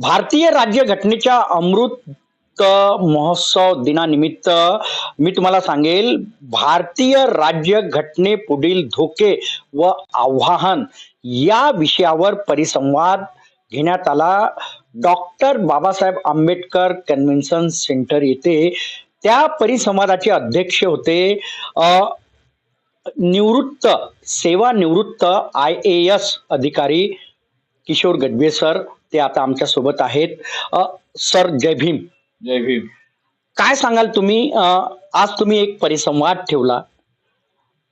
भारतीय राज्यघटनेच्या अमृत महोत्सव दिनानिमित्त मी तुम्हाला सांगेल भारतीय राज्य घटने पुढील धोके व आव्हान या विषयावर परिसंवाद घेण्यात आला. Doctor Babasaheb Ambedkar convention centre येथे त्या परिसंवादाचे अध्यक्ष होते. अ, निवृत्त सेवानिवृत्त आय ए एस अधिकारी किशोर गडबे सर ते आता आमच्यासोबत आहेत. सर जय भीम. जय भीम. काय सांगाल तुम्ही? आज तुम्ही एक परिसंवाद ठेवला.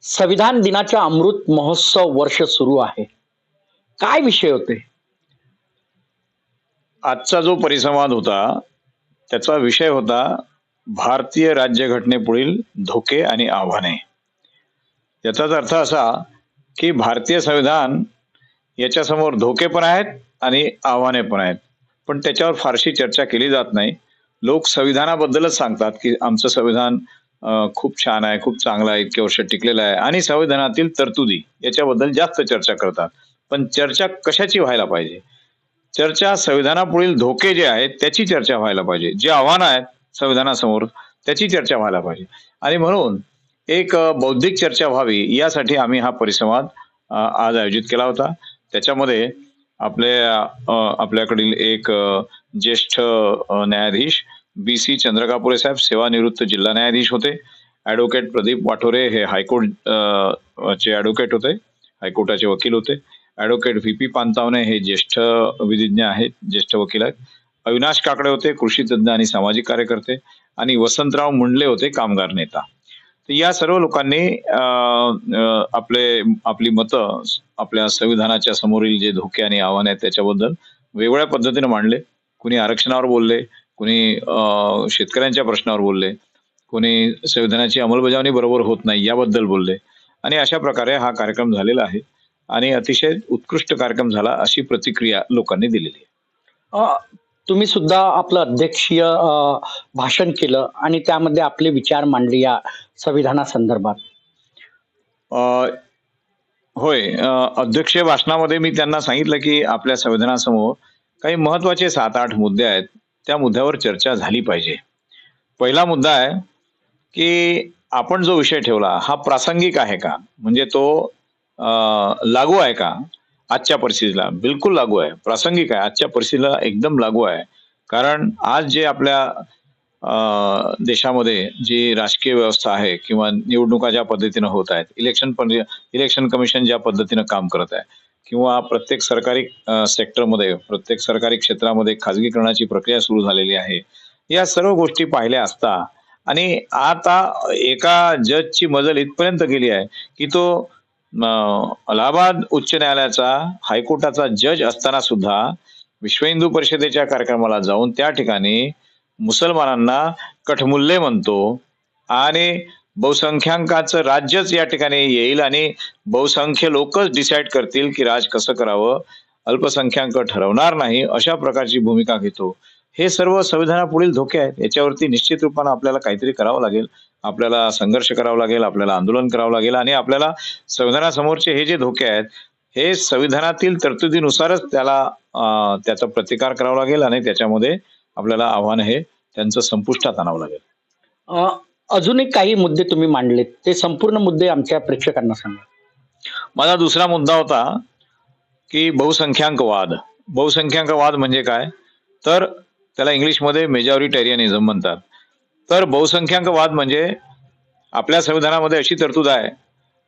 संविधान दिनाचा अमृत महोत्सव वर्ष सुरू आहे. काय विषय होते? आजचा जो परिसंवाद होता त्याचा विषय होता भारतीय राज्यघटनेपुढील धोके आणि आव्हाने. याचाच अर्थ असा की भारतीय संविधान याच्यासमोर धोके पण आहेत आणि आव्हाने पण आहेत. पण त्याच्यावर फारशी चर्चा केली जात नाही. लोक संविधानाबद्दलच सांगतात की आमचं संविधान खूप छान आहे खूप चांगलं आहे इतके वर्ष टिकलेलं आहे आणि संविधानातील तरतुदी याच्याबद्दल जास्त चर्चा करतात. पण चर्चा कशाची व्हायला पाहिजे? चर्चा संविधानापुढील धोके जे आहेत त्याची चर्चा व्हायला पाहिजे. जे आव्हानं आहेत संविधानासमोर त्याची चर्चा व्हायला पाहिजे. आणि म्हणून एक बौद्धिक चर्चा व्हावी यासाठी आम्ही हा परिसंवाद आज आयोजित केला होता. त्याच्यामध्ये आपल्या आपल्याकडील एक ज्येष्ठ न्यायाधीश बी सी चंद्रकापुरे साहेब सेवानिवृत्त जिल्हा न्यायाधीश होते. ॲडव्होकेट प्रदीप वाठोरे हे हायकोर्ट चे ॲडव्होकेट होते हायकोर्टाचे वकील होते. ॲडव्होकेट व्ही पी पांतावणे हे ज्येष्ठ विधिज्ञ आहेत ज्येष्ठ वकील आहेत. अविनाश काकडे होते कृषी तज्ज्ञ आणि सामाजिक कार्यकर्ते. आणि वसंतराव मुंडले होते कामगार नेता. या सर्व लोकांनी आपले आपली मतं आपल्या संविधानाच्या समोरील जे धोके आणि आव्हान आहेत त्याच्याबद्दल वेगवेगळ्या पद्धतीने मांडले. कुणी आरक्षणावर बोलले कुणी शेतकऱ्यांच्या प्रश्नावर बोलले कोणी संविधानाची अंमलबजावणी बरोबर होत नाही याबद्दल बोलले. आणि अशा प्रकारे हा कार्यक्रम झालेला आहे आणि अतिशय उत्कृष्ट कार्यक्रम झाला अशी प्रतिक्रिया लोकांनी दिलेली आहे. तुम्ही सुद्धा आपलं अध्यक्षीय भाषण केलं आणि त्यामध्ये आपले विचार मांडले या संविधानासंदर्भात. होय अध्यक्षीय भाषणामध्ये मी त्यांना सांगितलं की आपल्या संविधानासमोर काही महत्त्वाचे सात आठ मुद्दे आहेत त्या मुद्द्यावर चर्चा झाली पाहिजे. पहिला मुद्दा आहे की आपण जो विषय ठेवला हा प्रासंगिक आहे का? म्हणजे तो लागू आहे का? आजच्या परिस्थितीला बिलकुल लागू आहे. प्रासंगिक आहे आजच्या परिस्थितीला एकदम लागू आहे. कारण आज जे आपल्या अ, देशामध्ये जी राजकीय व्यवस्था आहे किंवा निवडणुका ज्या पद्धतीनं होत आहेत इलेक्शन पण इलेक्शन कमिशन ज्या पद्धतीनं काम करत आहे किंवा प्रत्येक सरकारी सेक्टरमध्ये प्रत्येक सरकारी क्षेत्रामध्ये खाजगीकरणाची प्रक्रिया सुरू झालेली आहे या सर्व गोष्टी पाहिल्या असता आणि आता एका जजची मजल इथपर्यंत गेली आहे की तो अलाहाबाद उच्च न्यायालयाचा हायकोर्टाचा जज असताना सुद्धा विश्व हिंदू परिषदेच्या कार्यक्रमाला जाऊन त्या ठिकाणी मुसलमानांना कठमुल्ले म्हणतो आणि बहुसंख्याकांचं राज्यच या ठिकाणी येईल आणि बहुसंख्य लोकच डिसाईड करतील की राज कसं करावं अल्पसंख्याक ठरवणार नाही अशा प्रकारची भूमिका घेतो. हे सर्व संविधानापुढील धोके आहेत. याच्यावरती निश्चित रूपानं आपल्याला काहीतरी करावं लागेल. आपल्याला संघर्ष करावा लागेल आपल्याला आंदोलन करावं लागेल आणि आपल्याला संविधानासमोरचे हे जे धोके आहेत हे संविधानातील तरतुदीनुसारच त्याला त्याचा प्रतिकार करावा लागेल आणि त्याच्यामध्ये आपल्याला आव्हान हे त्यांचं संपुष्टात आणावं लागेल. अजून एक काही मुद्दे तुम्ही मांडलेत ते संपूर्ण मुद्दे आमच्या प्रेक्षकांना सांगा. माझा दुसरा मुद्दा होता की बहुसंख्याकवाद. बहुसंख्याकवाद म्हणजे काय? तर त्याला इंग्लिशमध्ये मेजॉरिटेरियनिझम म्हणतात. तर बहुसंख्याकवाद म्हणजे आपल्या संविधानामध्ये अशी तरतूद आहे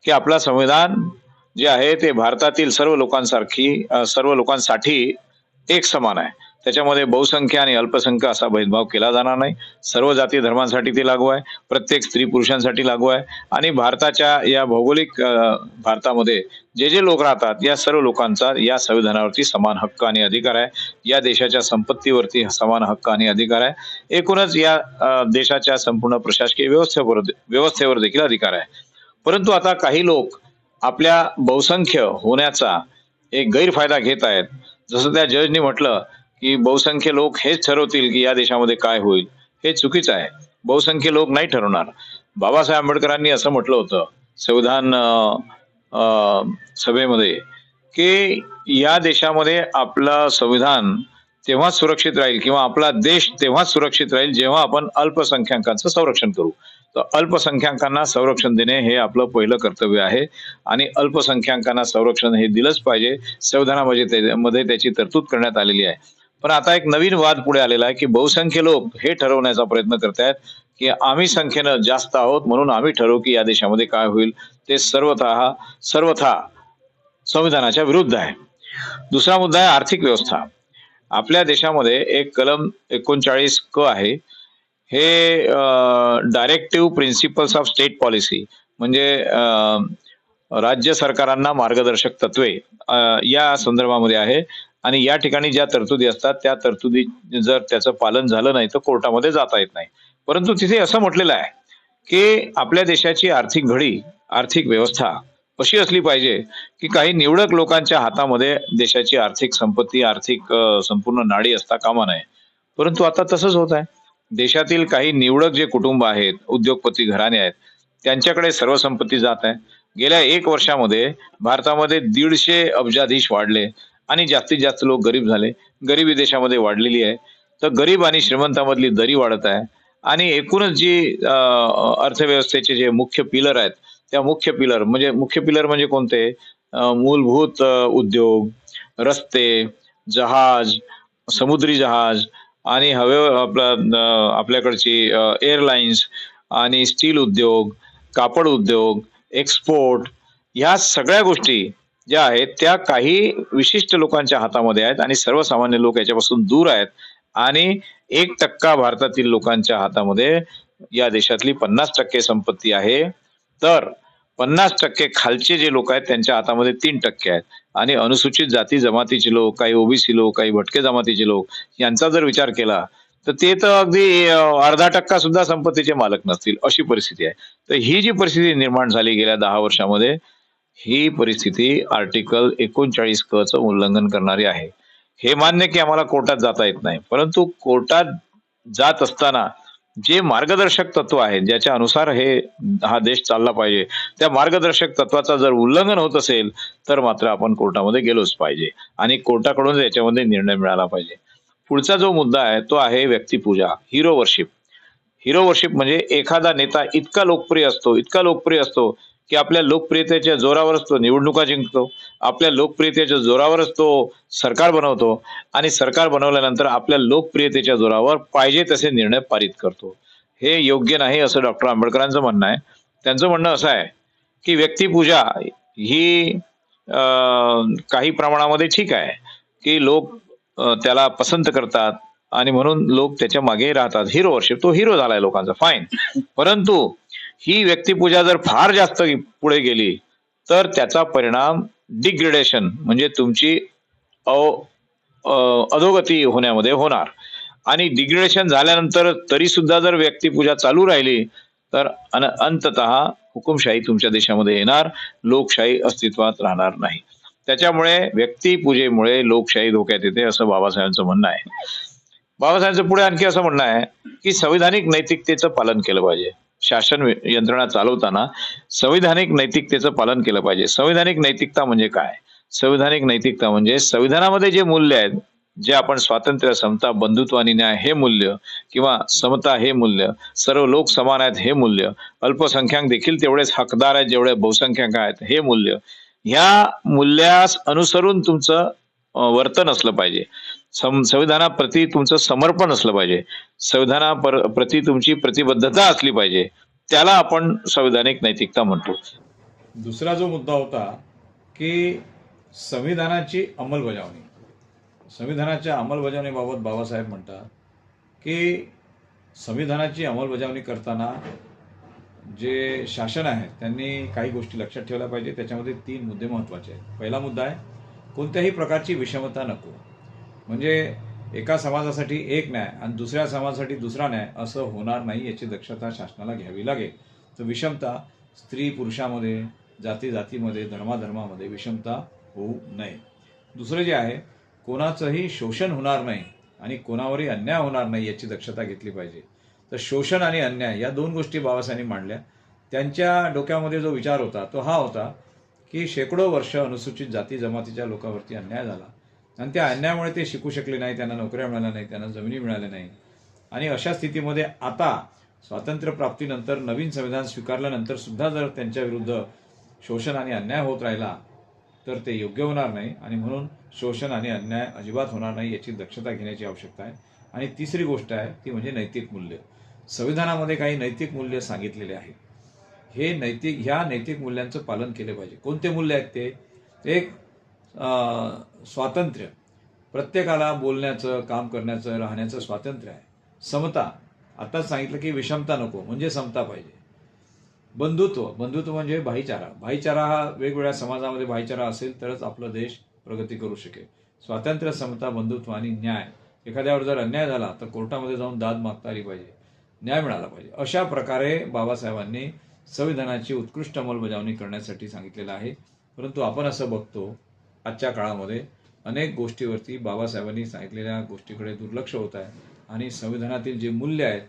की आपला संविधान जे आहे ते भारतातील सर्व लोकांसारखी सर्व लोकांसाठी एक समान आहे. त्याच्यामध्ये बहुसंख्या आणि अल्पसंख्या असा भेदभाव केला जाणार नाही. सर्व जाती धर्मांसाठी ते लागू आहे. प्रत्येक स्त्री पुरुषांसाठी लागू आहे. आणि भारताच्या या भौगोलिक भारतामध्ये जे जे लोक राहतात या सर्व लोकांचा या संविधानावरती समान हक्क आणि अधिकार आहे. या देशाच्या संपत्तीवरती समान हक्क आणि अधिकार आहे. एकूणच या देशाच्या संपूर्ण प्रशासकीय व्यवस्थेवर व्यवस्थेवर देखील अधिकार आहे. परंतु आता काही लोक आपल्या बहुसंख्य होण्याचा एक गैरफायदा घेत आहेत. जसं त्या जजनी म्हटलं की बहुसंख्य लोक हेच ठरवतील की या देशामध्ये काय होईल हे चुकीचं आहे. बहुसंख्य लोक नाही ठरवणार. बाबासाहेब आंबेडकरांनी असं म्हटलं होतं संविधान अं, सभेमध्ये की या देशामध्ये आपलं संविधान तेव्हाच सुरक्षित राहील किंवा आपला देश तेव्हाच सुरक्षित राहील जेव्हा आपण अल्पसंख्याकांचं संरक्षण करू. तर अल्पसंख्याकांना संरक्षण देणे हे आपलं पहिलं कर्तव्य आहे आणि अल्पसंख्याकांना संरक्षण हे दिलंच पाहिजे. संविधानामध्ये मध्ये त्याची तरतूद करण्यात आलेली आहे. पण आता एक नवीन वाद पुढे आलेला आहे की बहुसंख्य लोक हे ठरवण्याचा प्रयत्न करतायत की आम्ही संख्येनं जास्त आहोत म्हणून आम्ही ठरवू की या देशामध्ये काय होईल. ते सर्वथा सर्वथा संविधानाच्या विरुद्ध आहे. दुसरा मुद्दा आहे आर्थिक व्यवस्था. आपल्या देशामध्ये एक कलम एकोणचाळीस क आहे. हे directive principles of state policy म्हणजे अं, राज्य सरकारांना मार्गदर्शक तत्वे अं, या संदर्भामध्ये आहे. आणि या ठिकाणी ज्या तरतुदी असतात त्या तरतुदी जर त्याचं पालन झालं नाही तर कोर्टामध्ये जाता येत नाही. परंतु तिथे असं म्हटलेलं आहे की आपल्या देशाची आर्थिक घडी आर्थिक व्यवस्था अशी असली पाहिजे की काही निवडक लोकांच्या हातामध्ये देशाची आर्थिक संपत्ती आर्थिक संपूर्ण नाडी असता कामा नये. परंतु आता तसंच होत आहे. देशातील काही निवडक जे कुटुंब आहेत उद्योगपती घराणे आहेत त्यांच्याकडे सर्व संपत्ती जात आहे. गेल्या एक वर्षामध्ये भारतामध्ये दीडशे अब्जाधीश वाढले. आणि जास्तीत जास्त लोक गरीब झाले. गरिबी देशामध्ये वाढलेली आहे. तर गरीब आणि श्रीमंतामधली दरी वाढत आहे. आणि एकूणच जी अर्थव्यवस्थेचे जे मुख्य पिलर आहेत त्या मुख्य पिलर म्हणजे मुख्य पिलर म्हणजे कोणते? मूलभूत उद्योग रस्ते जहाज समुद्री जहाज आणि हवे आपला आपल्याकडची एअरलाइन्स आणि स्टील उद्योग कापड उद्योग एक्सपोर्ट ह्या सगळ्या गोष्टी ज्या आहेत त्या काही विशिष्ट लोकांच्या हातामध्ये आहेत आणि सर्वसामान्य लोक याच्यापासून दूर आहेत. आणि एक टक्का भारतातील लोकांच्या हातामध्ये या देशातली पन्नास टक्के संपत्ती आहे. तर पन्नास टक्के खालचे जे लोक आहेत त्यांच्या हातामध्ये तीन टक्के आहेत. आणि अनुसूचित जाती जमातीचे लोक काही ओबीसी लोक काही भटके जमातीचे लोक यांचा जर विचार केला तर ते तर अगदी अर्धा टक्का सुद्धा संपत्तीचे मालक नसतील अशी परिस्थिती आहे. तर ही जी परिस्थिती निर्माण झाली गेल्या दहा वर्षामध्ये ही परिस्थिती आर्टिकल एकोणचाळीस क चं उल्लंघन करणारी आहे. हे मान्य की आम्हाला कोर्टात जाता येत नाही. परंतु कोर्टात जात असताना जे मार्गदर्शक तत्व आहे ज्याच्या अनुसार हे हा देश चालला पाहिजे त्या मार्गदर्शक तत्वाचा जर उल्लंघन होत असेल तर मात्र आपण कोर्टामध्ये गेलोच पाहिजे. आणि कोर्टाकडून याच्यामध्ये निर्णय मिळाला पाहिजे. पुढचा जो मुद्दा आहे तो आहे व्यक्तिपूजा हिरो वर्शिप हिरो वर्शिप म्हणजे एखादा नेता इतका लोकप्रिय असतो इतका लोकप्रिय असतो की आपल्या लोकप्रियतेच्या जोरावरच तो निवडणुका जिंकतो आपल्या लोकप्रियतेच्या जोरावरच तो सरकार बनवतो आणि सरकार बनवल्यानंतर आपल्या लोकप्रियतेच्या जोरावर पाहिजे तसे निर्णय पारित करतो. हे योग्य नाही असं डॉक्टर आंबेडकरांचं म्हणणं आहे. त्यांचं म्हणणं असं आहे की व्यक्तिपूजा ही काही प्रमाणामध्ये ठीक आहे की लोक त्याला पसंत करतात आणि म्हणून लोक त्याच्यामागे राहतात. हिरो वर्षिप तो हिरो झालाय लोकांचा फाईन परंतु ही व्यक्तिपूजा जर फार जास्त पुढे गेली तर त्याचा परिणाम डिग्रेडेशन म्हणजे तुमची अव अधोगती होण्यामध्ये होणार. आणि डिग्रेडेशन झाल्यानंतर तरी सुद्धा जर व्यक्तिपूजा चालू राहिली तर अन अंतत हुकुमशाही तुमच्या देशामध्ये येणार लोकशाही अस्तित्वात राहणार नाही. त्याच्यामुळे व्यक्तिपूजेमुळे लोकशाही धोक्यात येते असं बाबासाहेबांचं म्हणणं आहे. बाबासाहेबांचं पुढे आणखी असं म्हणणं आहे की संविधानिक नैतिकतेचं पालन केलं पाहिजे. शासन यंत्रणा चालवताना संविधानिक नैतिकतेचं पालन केलं पाहिजे. संविधानिक नैतिकता म्हणजे काय? संविधानिक नैतिकता म्हणजे संविधानामध्ये जे मूल्य आहेत जे आपण स्वातंत्र्य समता बंधुत्व आणि न्याय हे मूल्य किंवा समता हे मूल्य सर्व लोक समान आहेत हे मूल्य अल्पसंख्याक देखील तेवढेच हकदार आहेत जेवढे बहुसंख्याक आहेत हे मूल्य ह्या मूल्यास अनुसरून तुमचं वर्तन असलं पाहिजे. संविधानाप्रती तुमचं समर्पण असलं पाहिजे. संविधाना प्रती तुमची प्रतिबद्धता असली पाहिजे. त्याला आपण संविधानिक नैतिकता म्हणतो. दुसरा जो मुद्दा होता की संविधानाची अंमलबजावणी. संविधानाच्या अंमलबजावणीबाबत बाबासाहेब म्हणतात की संविधानाची अंमलबजावणी करताना जे शासन आहे त्यांनी काही गोष्टी लक्षात ठेवल्या पाहिजे. त्याच्यामध्ये तीन मुद्दे महत्त्वाचे आहेत. पहिला मुद्दा आहे कोणत्याही प्रकारची विषमता नको. म्हणजे एका समाजासाठी एक न्याय आणि दुसऱ्या समाजासाठी दुसरा न्याय असं होणार नाही याची दक्षता शासनाला घ्यावी लागेल. तर विषमता स्त्री पुरुषामध्ये जाती जातीमध्ये धर्माधर्मामध्ये विषमता होऊ नये. दुसरं जे आहे कोणाचंही शोषण होणार नाही आणि कोणावरही अन्याय होणार नाही याची दक्षता घेतली पाहिजे. तर शोषण आणि अन्याय या दोन गोष्टी बाबासाहेबांनी मांडल्या. त्यांच्या डोक्यामध्ये जो विचार होता तो हा होता की शेकडो वर्ष अनुसूचित जाती जमातीच्या लोकांवरती अन्याय झाला. आणि त्या अन्यायामुळे ते शिकू शकले नाही त्यांना नोकऱ्या मिळाल्या नाही त्यांना जमिनी मिळाल्या नाही. आणि अशा स्थितीमध्ये आता स्वातंत्र्य प्राप्तीनंतर नवीन संविधान स्वीकारल्यानंतर सुद्धा जर त्यांच्या विरुद्ध शोषण आणि अन्याय होत राहिला तर ते योग्य होणार नाही. आणि म्हणून शोषण आणि अन्याय अजिबात होणार नाही याची दक्षता घेण्याची आवश्यकता आहे. आणि तिसरी गोष्ट आहे ती म्हणजे नैतिक मूल्य. संविधानामध्ये काही नैतिक मूल्य सांगितलेले आहेत हे नैतिक ह्या नैतिक मूल्यांचं पालन केले पाहिजे. कोणते मूल्य आहेत ते? एक स्वातंत्र्य. प्रत्येकाला बोलण्याचं काम करण्याचं राहण्याचं स्वातंत्र्य आहे. समता. आताच सांगितलं की विषमता नको म्हणजे समता पाहिजे. बंधुत्व. बंधुत्व म्हणजे भाईचारा. भाईचारा हा वेगवेगळ्या समाजामध्ये भाईचारा असेल तरच आपला देश प्रगती करू शकेल. स्वातंत्र्य समता बंधुत्व आणि न्याय. एखाद्यावर जर अन्याय झाला तर कोर्टामध्ये जाऊन दाद मागता आली पाहिजे. न्याय मिळाला पाहिजे. अशा प्रकारे बाबासाहेबांनी संविधानाची उत्कृष्ट अंमलबजावणी करण्यासाठी सांगितलेलं आहे. परंतु आपण असं बघतो आजच्या काळामध्ये अनेक गोष्टीवरती बाबासाहेबांनी सांगितलेल्या गोष्टीकडे दुर्लक्ष होत आहे. आणि संविधानातील जे मूल्य आहेत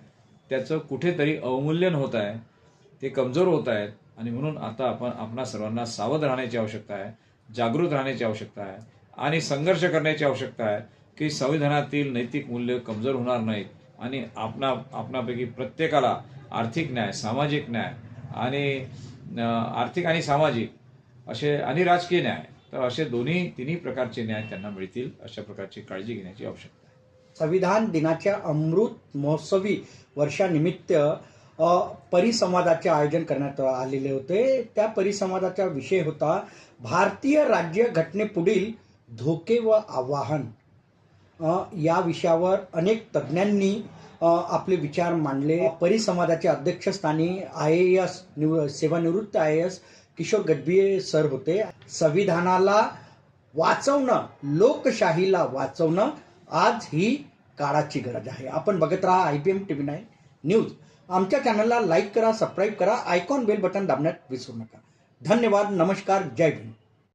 त्याचं कुठेतरी अवमूल्यन होत आहे ते कमजोर होत आहेत. आणि म्हणून आता आपण आपणा सर्वांना सावध राहण्याची आवश्यकता आहे जागृत राहण्याची आवश्यकता आहे आणि संघर्ष करण्याची आवश्यकता आहे की संविधानातील नैतिक मूल्य कमजोर होणार नाहीत. आणि आपणा आपणापैकी प्रत्येकाला आर्थिक न्याय सामाजिक न्याय आणि आर्थिक आणि सामाजिक असे आणि राजकीय न्याय तर असे दोन्ही तिन्ही प्रकारचे न्याय त्यांना मिळतील अशा प्रकारची काळजी घेण्याची आवश्यकता आहे. संविधान दिनाच्या अमृत महोत्सवी वर्षानिमित्त परिसंवादाचे आयोजन करण्यात आलेले होते. त्या परिसंवादाचा विषय होता भारतीय राज्य घटनेपुढील धोके व आव्हान. या विषयावर अनेक तज्ज्ञांनी आपले विचार मांडले. परिसंवादाच्या अध्यक्षस्थानी आय ए एस सेवानिवृत्त I A S Kishor Gadbiye sir होते. संविधानाला वाचवणं लोकशाहीला वाचवणं आज ही काळाची गरज आहे. आपण बघत राहा I P M T V nine news. आमच्या चॅनलला लाईक करा सबस्क्राईब करा आयकॉन बेल बटन दाबण्यात विसरू नका. धन्यवाद नमस्कार जय भीम.